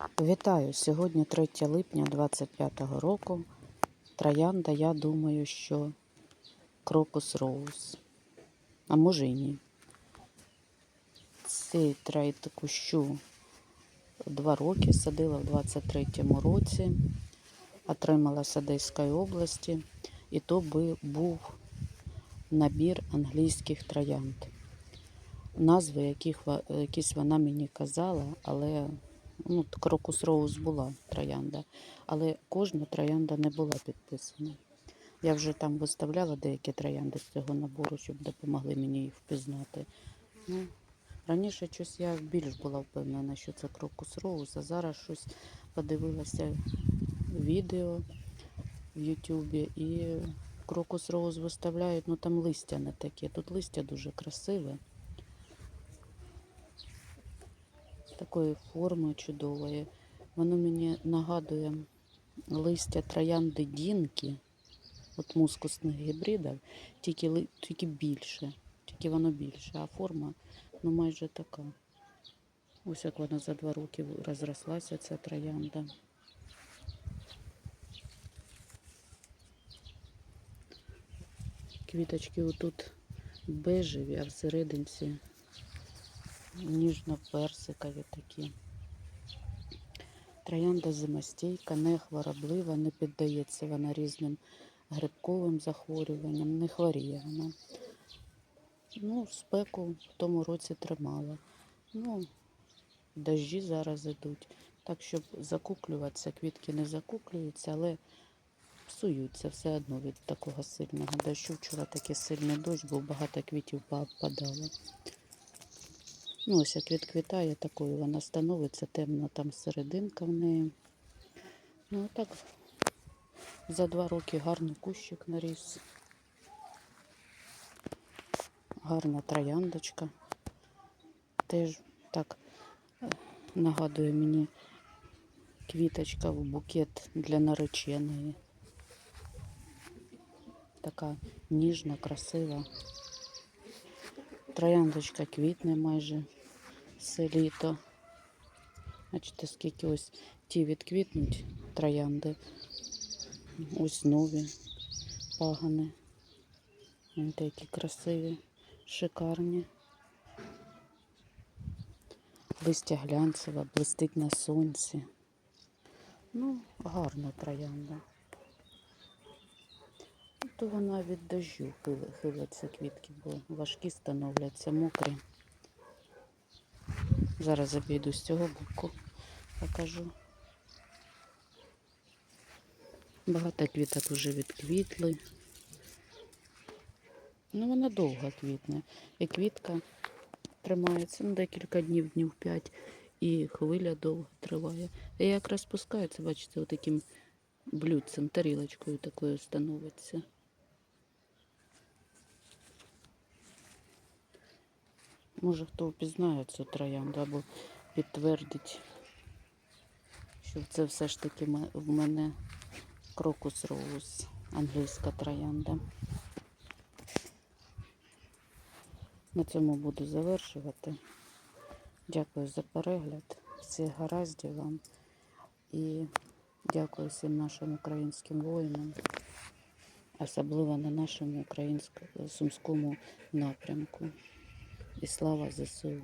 Вітаю! Сьогодні 3 липня 25 року. Троянда, я думаю, що крокус роуз. А може і ні. Цей трейд кущу два роки садила в 23-му році. Отримала з Одеської області. І то би був набір англійських троянд. Назви, яких, якісь вона мені казала, але ну, крокус роуз була троянда, але кожна троянда не була підписана. Я вже там виставляла деякі троянди з цього набору, щоб допомогли мені їх впізнати. Ну, раніше щось я більш була впевнена, що це крокус роуз, а зараз щось подивилася відео в Ютубі і крокус роуз виставляють, ну там листя не таке. Тут листя дуже красиве. Такої форми чудової. Воно мені нагадує листя троянди Дінки, от мускусних гібридів, тільки, тільки більше, тільки воно більше, а форма ну, майже така. Ось як вона за два роки розрослася, ця троянда. Квіточки отут бежеві, а всерединці ніжно-персикові такі. Троянда зимостійка, не хвороблива, не піддається вона різним грибковим захворюванням, не хворіє вона. Ну, спеку в тому році тримала. Ну, дощі зараз ідуть. Так, щоб закуклюватися, квітки не закуклюються, але псуються все одно від такого сильного дощу. Вчора такий сильний дощ, був багато квітів попадало. Ну, ось як відквітає, такою вона становиться, темна там серединка в неї. Ну, так, за два роки гарний кущик наріс. Гарна трояндочка. Теж так е, нагадує мені квіточка в букет для нареченої. Така ніжна, красива. Трояндочка квітне майже все літо. Бачите, скільки ось ті відквітнуть троянди. Ось нові пагани. Вони такі красиві, шикарні. Листя глянцеве, блистить на сонці. Ну, гарна троянда. То вона від дощу хили- хилиться квітки, бо важкі становляться, мокрі. Зараз обійду з цього боку, покажу. Багато квіток вже відквітли. Ну, вона довго квітне. І квітка тримається ну, декілька днів, днів п'ять, і хвиля довго триває. І як розпускається, бачите, отаким блюдцем, тарілочкою такою становиться. Може, хто впізнає цю троянду або підтвердить, що це все ж таки в мене крокус роуз, англійська троянда. На цьому буду завершувати. Дякую за перегляд. Всіх гараздів вам і дякую всім нашим українським воїнам, особливо на нашому українському сумському напрямку. І слава ЗСУ.